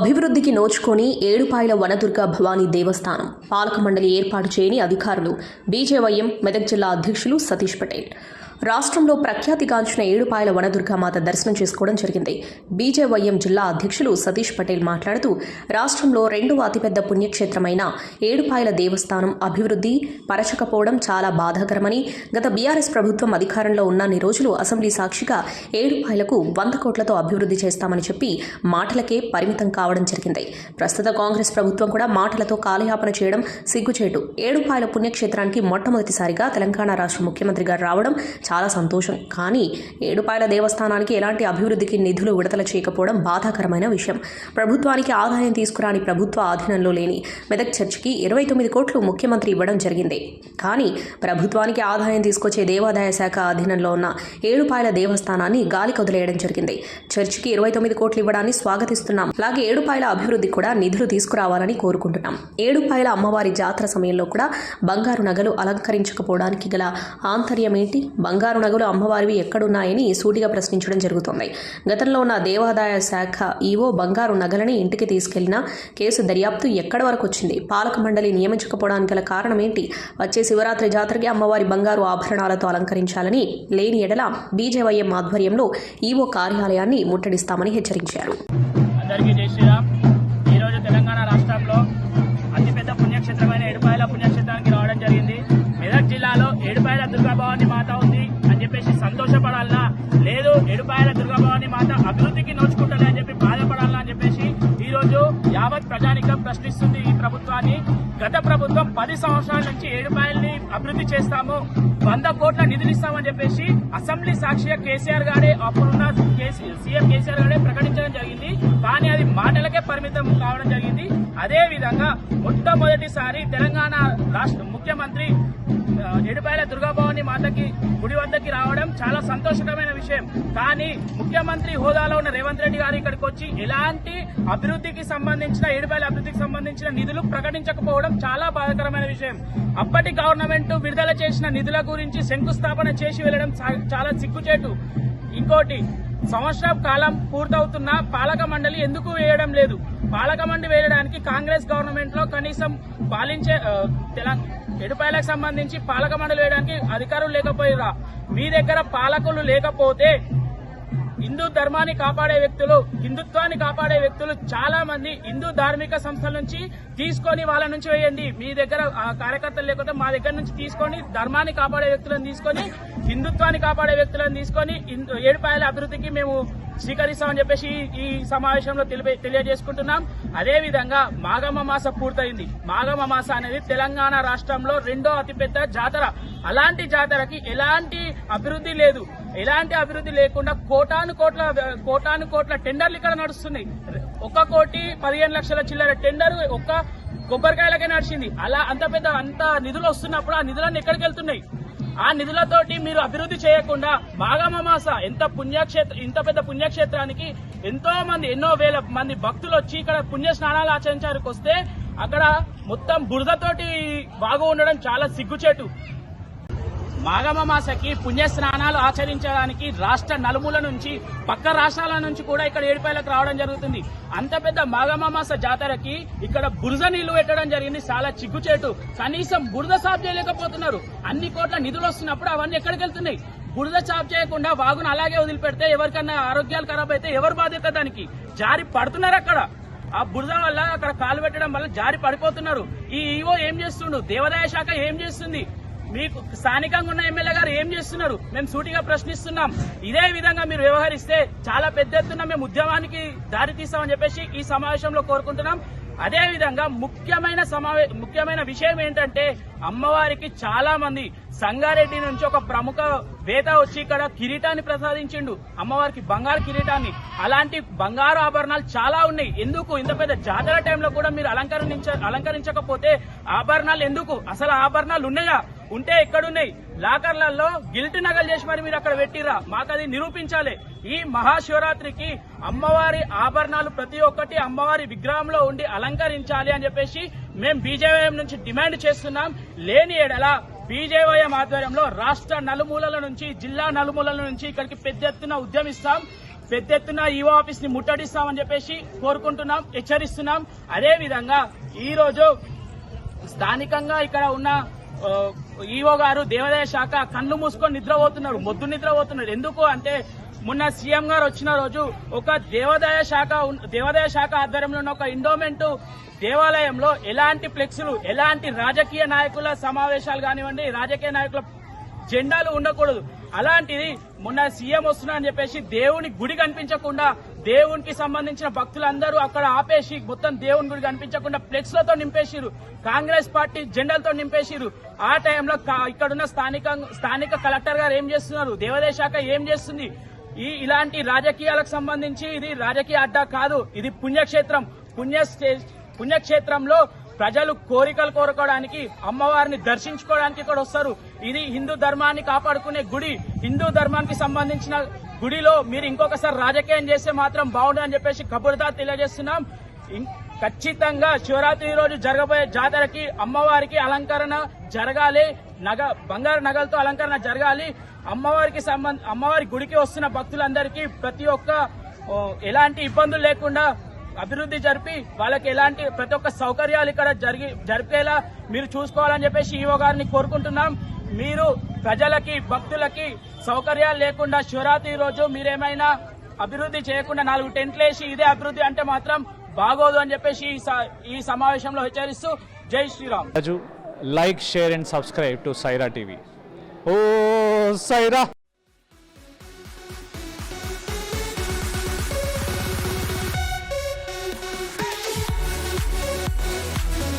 అభివృద్ధికి నోచుకొని ఏడుపాయల వనదుర్గ భవానీ దేవస్థానం పాలక మండలి ఏర్పాటు చేయని అధికారులు బీజేవైఎం మెదక్ జిల్లా అధ్యక్షులు సతీష్ పటేల్. రాష్ట్రంలో ప్రఖ్యాతిగాంచిన ఏడుపాయల వనదుర్గామాత దర్శనం చేసుకోవడం జరిగింది. బీజేవైఎం జిల్లా అధ్యక్షులు సతీష్ పటేల్ మాట్లాడుతూ రాష్ట్రంలో రెండవ అతిపెద్ద పుణ్యక్షేత్రమైన ఏడుపాయల దేవస్థానం అభివృద్ధి పరచకపోవడం చాలా బాధాకరమని గత బీఆర్ఎస్ ప్రభుత్వం అధికారంలో ఉన్నన్ని రోజులు అసెంబ్లీ సాక్షిగా ఏడుపాయలకు వంద కోట్లతో అభివృద్ధి చేస్తామని చెప్పి మాటలకే పరిమితం కావడం జరిగింది. ప్రస్తుత కాంగ్రెస్ ప్రభుత్వం కూడా మాటలతో కాలయాపన చేయడం సిగ్గుచేటు. ఏడుపాయల పుణ్యక్షేత్రానికి మొట్టమొదటిసారిగా తెలంగాణ రాష్ట్ర ముఖ్యమంత్రిగా రావడం చాలా సంతోషం. కానీ ఏడుపాయల దేవస్థానానికి ఎలాంటి అభివృద్ధికి నిధులు విడుదల చేయకపోవడం బాధాకరమైన విషయం. ప్రభుత్వానికి ఆదాయం తీసుకురాని ప్రభుత్వ ఆధీనంలో లేని మెదక్ చర్చికి ఇరవై తొమ్మిది కోట్లు ముఖ్యమంత్రి ఇవ్వడం జరిగింది. కానీ ప్రభుత్వానికి ఆదాయం తీసుకొచ్చే దేవాదాయ శాఖ ఆధీనంలో ఉన్న ఏడుపాయల దేవస్థానాన్ని గాలి కదిలేయడం జరిగింది. చర్చికి ఇరవై తొమ్మిది కోట్లు ఇవ్వడాన్ని స్వాగతిస్తున్నాం. అలాగే ఏడుపాయల అభివృద్ధి కూడా నిధులు తీసుకురావాలని కోరుకుంటున్నాం. ఏడుపాయల అమ్మవారి జాతర సమయంలో కూడా బంగారు నగలు అలంకరించకపోవడానికి గల ఆంతర్యం ఏంటి బంగారు నగలు అమ్మవారివి ఎక్కడున్నాయని సూటిగా ప్రశ్నించడం జరుగుతోంది. గతంలో ఉన్న దేవాదాయ శాఖ ఈవో బంగారు నగలని ఇంటికి తీసుకెళ్ళిన కేసు దర్యాప్తు ఎక్కడి వరకు వచ్చింది? పాలక మండలి నియమించకపోవడానికి గల కారణం ఏంటి వచ్చే శివరాత్రి జాతరకి అమ్మవారి బంగారు ఆభరణాలతో అలంకరించాలని లేని ఎడల బీజేవైఎం ఆధ్వర్యంలో ఈవో కార్యాలయాన్ని ముట్టడిస్తామని హెచ్చరించారు. అందరికీ జై శ్రీరామ్. ప్రభుత్వాన్ని గత ప్రభుత్వం పది సంవత్సరాల నుంచి ఏడుపాయల్ని అభివృద్ధి చేస్తాము. వంద కోట్ల నిధులు ఇస్తామని చెప్పేసి అసెంబ్లీ సాక్షిగా కేసీఆర్ గారే అప్పుడున్న సీఎం కేసీఆర్ గారే ప్రకటించడం జరిగింది. కానీ అది మాటలకే పరిమితం కావడం జరిగింది. అదే విధంగా మొట్టమొదటిసారి తెలంగాణ రాష్ట్ర ముఖ్యమంత్రి ఆ, దుర్గాభవాని మాతకి గుడి వద్దకి రావడం చాలా సంతోషకరమైన విషయం. కానీ ముఖ్యమంత్రి హోదాలో ఉన్న రేవంత్ రెడ్డి గారు ఇక్కడికి వచ్చి ఎలాంటి అభివృద్ధికి సంబంధించిన ఏడుపాయల అభివృద్ధికి సంబంధించిన నిధులు ప్రకటించకపోవడం చాలా బాధాకరమైన విషయం. అప్పటి గవర్నమెంట్ విడుదల చేసిన నిధుల గురించి శంకుస్థాపన చేసి వెళ్ళడం చా- చాలా సిగ్గుచేటు. ఇంకోటి సంవత్సరం కాలం పూర్తవుతున్న పాలక మండలి ఎందుకు వేయడం లేదు? పాలక మండలి వేయడానికి కాంగ్రెస్ గవర్నమెంట్లో కనీసం పాలించే తెలంగాణ ఎడుపాయలకు సంబంధించి పాలక మండలి వేయడానికి అధికారులు లేకపోయిరా మీ దగ్గర పాలకులు లేకపోతే హిందూ ధర్మాన్ని కాపాడే వ్యక్తులు హిందుత్వాన్ని కాపాడే వ్యక్తులు చాలా మంది హిందూ ధార్మిక సంస్థల నుంచి తీసుకొని వాళ్ళ నుంచి వేయండి. మీ దగ్గర ఆ కార్యకర్తలు లేకపోతే మా దగ్గర నుంచి తీసుకొని ధర్మాన్ని కాపాడే వ్యక్తులను తీసుకొని హిందుత్వాన్ని కాపాడే వ్యక్తులను తీసుకొని ఏడుపాయల అభివృద్ధికి మేము స్వీకరిస్తామని చెప్పేసి ఈ- సమావేశంలో తెలిపే తెలియజేసుకుంటున్నాం. అదే విధంగా మాగమ మాస పూర్తయింది. మాగమ మాస అనేది తెలంగాణ రాష్ట్రంలో రెండో అతిపెద్ద జాతర. అలాంటి జాతరకి ఎలాంటి అభివృద్ధి లేదు. ఎలాంటి అభివృద్ధి లేకుండా కోటాను కోట్ల కోటాను కోట్ల టెండర్లు ఇక్కడ నడుస్తున్నాయి. ఒక కోటి పదిహేను లక్షల చిల్లర టెండర్ ఒక్క కొబ్బరికాయలకే నడిచింది. అలా అంత పెద్ద అంత నిధులు వస్తున్నప్పుడు ఆ నిధులన్నీ ఎక్కడికి వెళ్తున్నాయి? ఆ నిధులతోటి మీరు అభివృద్ధి చేయకుండా మాఘమామాస ఎంత పుణ్యక్షేత్ర ఇంత పెద్ద పుణ్యక్షేత్రానికి ఎంతో మంది ఎన్నో వేల మంది భక్తులు వచ్చి ఇక్కడ పుణ్య స్నానాలు ఆచరించడానికి వస్తే అక్కడ మొత్తం బురదతోటి బాగు ఉండడం చాలా సిగ్గుచేటు. మాఘమాసకి పుణ్య స్నానాలు ఆచరించడానికి రాష్ట్ర నలుమూల నుంచి పక్క రాష్ట్రాల నుంచి కూడా ఇక్కడ ఏడుపాయలకు రావడం జరుగుతుంది. అంత పెద్ద మాఘమాస జాతరకి ఇక్కడ బురద నీళ్ళు పెట్టడం జరిగింది. చాలా చిగ్గుచేటు. కనీసం బురద సాఫ్ చేయలేకపోతున్నారు. అన్ని కోట్ల నిధులు వస్తున్నప్పుడు అవన్నీ ఎక్కడికి వెళ్తున్నాయి? బురద చాప్ చేయకుండా వాగును అలాగే వదిలిపెడితే ఎవరికన్నా ఆరోగ్యాలు ఖరాబ్ అయితే ఎవరు బాధ్యత దానికి? జారి పడుతున్నారు అక్కడ. ఆ బురద వల్ల అక్కడ కాలు పెట్టడం వల్ల జారి పడిపోతున్నారు. ఈ ఈవో ఏం చేస్తుండు? దేవాదాయ శాఖ ఏం చేస్తుంది? మీకు స్థానికంగా ఉన్న ఎమ్మెల్యే గారు ఏం చేస్తున్నారు? మేము సూటిగా ప్రశ్నిస్తున్నాం. ఇదే విధంగా మీరు వ్యవహరిస్తే చాలా పెద్ద ఎత్తున మేము ఉద్యమానికి దారి తీస్తామని చెప్పేసి ఈ సమావేశంలో కోరుకుంటున్నాం. అదే విధంగా ముఖ్యమైన సమావే ముఖ్యమైన విషయం ఏంటంటే అమ్మవారికి చాలా మంది సంగారెడ్డి నుంచి ఒక ప్రముఖ వేత వచ్చి ఇక్కడ కిరీటాన్ని ప్రసాదించిండు. అమ్మవారికి బంగారు కిరీటాన్ని. అలాంటి బంగారు ఆభరణాలు చాలా ఉన్నాయి. ఎందుకు? ఇంత పెద్ద జాతర టైంలో కూడా మీరు అలంకరించ అలంకరించకపోతే ఆభరణాలు ఎందుకు? అసలు ఆభరణాలు ఉన్నాయా? ఉంటే ఎక్కడున్నాయి లాకర్లలో గిల్ట్ నగలు చేసి మరి మీరు అక్కడ పెట్టిరా. మాకు అది నిరూపించాలి. ఈ మహాశివరాత్రికి అమ్మవారి ఆభరణాలు ప్రతి ఒక్కటి అమ్మవారి విగ్రహంలో ఉండి అలంకరించాలి అని చెప్పేసి మేము బీజేవైఎం నుంచి డిమాండ్ చేస్తున్నాం. లేని ఎడల బీజేవైఎం ఆధ్వర్యంలో రాష్ట్ర నలుమూలల నుంచి జిల్లా నలుమూలల నుంచి ఇక్కడికి పెద్ద ఎత్తున ఉద్యమిస్తాం పెద్ద ఎత్తున ఈవో ఆఫీస్ని ముట్టడిస్తామని చెప్పేసి కోరుకుంటున్నాం హెచ్చరిస్తున్నాం. అదేవిధంగా ఈరోజు ఈ రోజు స్థానికంగా ఇక్కడ ఉన్న ఈవో గారు దేవాదాయ శాఖ కళ్ళు మూసుకొని నిద్రపోతున్నారు మొద్దు నిద్రపోతున్నారు. ఎందుకు అంటే మొన్న సీఎం గారు వచ్చిన రోజు ఒక దేవాదాయ శాఖ దేవాదాయ శాఖ ఆధ్వర్యంలో ఉన్న ఒక ఇండోమెంట్ దేవాలయంలో ఎలాంటి ఫ్లెక్సులు ఎలాంటి రాజకీయ నాయకుల సమావేశాలు కానివ్వండి రాజకీయ నాయకుల జెండాలు ఉండకూడదు. అలాంటిది మొన్న సీఎం వస్తున్నా అని చెప్పేసి దేవుని గుడి కనిపించకుండా దేవునికి సంబంధించిన భక్తులందరూ అక్కడ ఆపేసి మొత్తం దేవుని గుడి కనిపించకుండా ఫ్లెక్స్లతో నింపేసిరు కాంగ్రెస్ పార్టీ జెండాలతో నింపేసిరు ఆ టైంలో కా- ఇక్కడున్న స్థానిక స్థానిక కలెక్టర్ గారు ఏం చేస్తున్నారు? దేవాదాయ శాఖ ఏం చేస్తుంది? ఈ ఇలాంటి రాజకీయాలకు సంబంధించి ఇది రాజకీయ అడ్డా కాదు. ఇది పుణ్యక్షేత్రం. పుణ్య పుణ్యక్షేత్రంలో ప్రజలు కోరికలు కోరుకోవడానికి అమ్మవారిని దర్శించుకోవడానికి ఇక్కడ వస్తారు. ఇది హిందూ ధర్మాన్ని కాపాడుకునే గుడి. హిందూ ధర్మానికి సంబంధించిన గుడిలో మీరు ఇంకొకసారి రాజకీయం చేస్తే మాత్రం బాగుండదని చెప్పేసి కబుర్దా తెలియజేస్తున్నాం. ఇం- ఖచ్చితంగా శివరాత్రి రోజు జరగబోయే జాతరకి అమ్మవారికి అలంకరణ జరగాలి. నగ బంగారు నగలతో అలంకరణ జరగాలి. అమ్మవారికి సంబంధ అమ్మవారి గుడికి వస్తున్న భక్తులందరికీ ప్రతి ఒక్క ఎలాంటి ఇబ్బందులు లేకుండా అభివృద్ధి జరిపి వాళ్ళకి ఎలాంటి ప్రతి ఒక్క సౌకర్యాలు ఇక్కడ జరిగి జరిపేలా మీరు చూసుకోవాలని చెప్పేసి ఈవో గారిని కోరుకుంటున్నాం. మీరు ప్రజలకి భక్తులకి సౌకర్యాలు లేకుండా శివరాత్రి రోజు మీరేమైనా అభివృద్ధి చేయకుండా నాలుగు టెంట్లు వేసి ఇదే అభివృద్ధి అంటే మాత్రం బాగోదు అని చెప్పేసి ఈ స- ఈ సమావేశంలో హెచ్చరిస్తూ జై Sriram. Raju like share and subscribe to Saira TV. Oh Sye Raa!